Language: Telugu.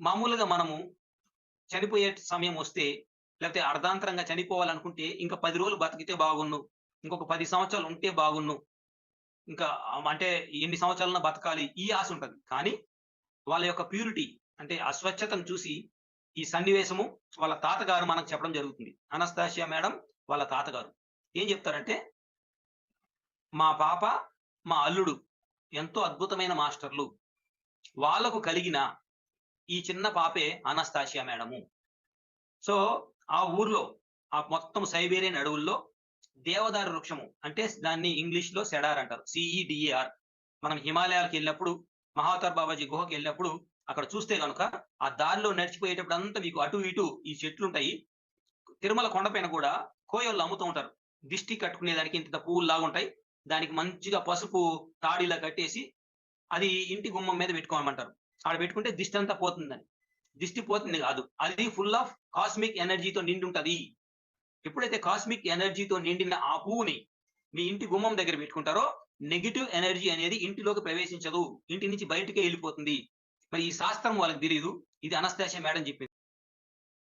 మామూలుగా మనము చనిపోయే సమయం వస్తే లేకపోతే అర్ధాంతరంగా చనిపోవాలనుకుంటే ఇంకా పది రోజులు బతికితే బాగున్ను ఇంకొక పది సంవత్సరాలు ఉంటే బాగున్ను ఇంకా అంటే ఎన్ని సంవత్సరాలన్నా బతకాలి ఈ ఆశ ఉంటుంది. కానీ వాళ్ళ యొక్క ప్యూరిటీ అంటే అస్వచ్ఛతను చూసి ఈ సన్నివేశము వాళ్ళ తాతగారు మనకు చెప్పడం జరుగుతుంది. అనస్తాషియా మేడం వాళ్ళ తాతగారు ఏం చెప్తారంటే మా పాప మా అల్లుడు ఎంతో అద్భుతమైన మాస్టర్లు. వాళ్ళకు కలిగిన ఈ చిన్న పాపే అనస్తాషియా మేడము. సో ఆ ఊర్లో ఆ మొత్తం సైబేరియన్ అడవుల్లో దేవదారు వృక్షము అంటే దాన్ని ఇంగ్లీష్లో సెడార్ అంటారు సిఈడిఏఆర్ మనం హిమాలయాలకు వెళ్ళినప్పుడు మహాతర్ బాబాజీ గుహకి వెళ్ళినప్పుడు అక్కడ చూస్తే కనుక ఆ దారిలో నడిచిపోయేటప్పుడు అంతా మీకు అటు ఇటు ఈ చెట్లు ఉంటాయి తిరుమల కొండపైన కూడా కోయలు అమ్ముతూ ఉంటారు. దిష్టి కట్టుకునే దానికి ఇంత పువ్వులు ఉంటాయి. దానికి మంచిగా పసుపు తాడిలా కట్టేసి అది ఇంటి గుమ్మం మీద పెట్టుకోమంటారు ఆడ పెట్టుకుంటే దిష్టి అంతా పోతుందని. దిష్టి పోతుంది కాదు. అది ఫుల్ ఆఫ్ కాస్మిక్ ఎనర్జీతో నిండి ఉంటది ఎప్పుడైతే కాస్మిక్ ఎనర్జీతో నిండిన ఆ పువ్వుని మీ ఇంటి గుమ్మం దగ్గర పెట్టుకుంటారో నెగిటివ్ ఎనర్జీ అనేది ఇంటిలోకి ప్రవేశించదు. ఇంటి నుంచి బయటకే వెళ్ళిపోతుంది. మరి ఈ శాస్త్రం వాళ్ళకి తెలియదు ఇది అనస్తాశ మేడం చెప్పింది.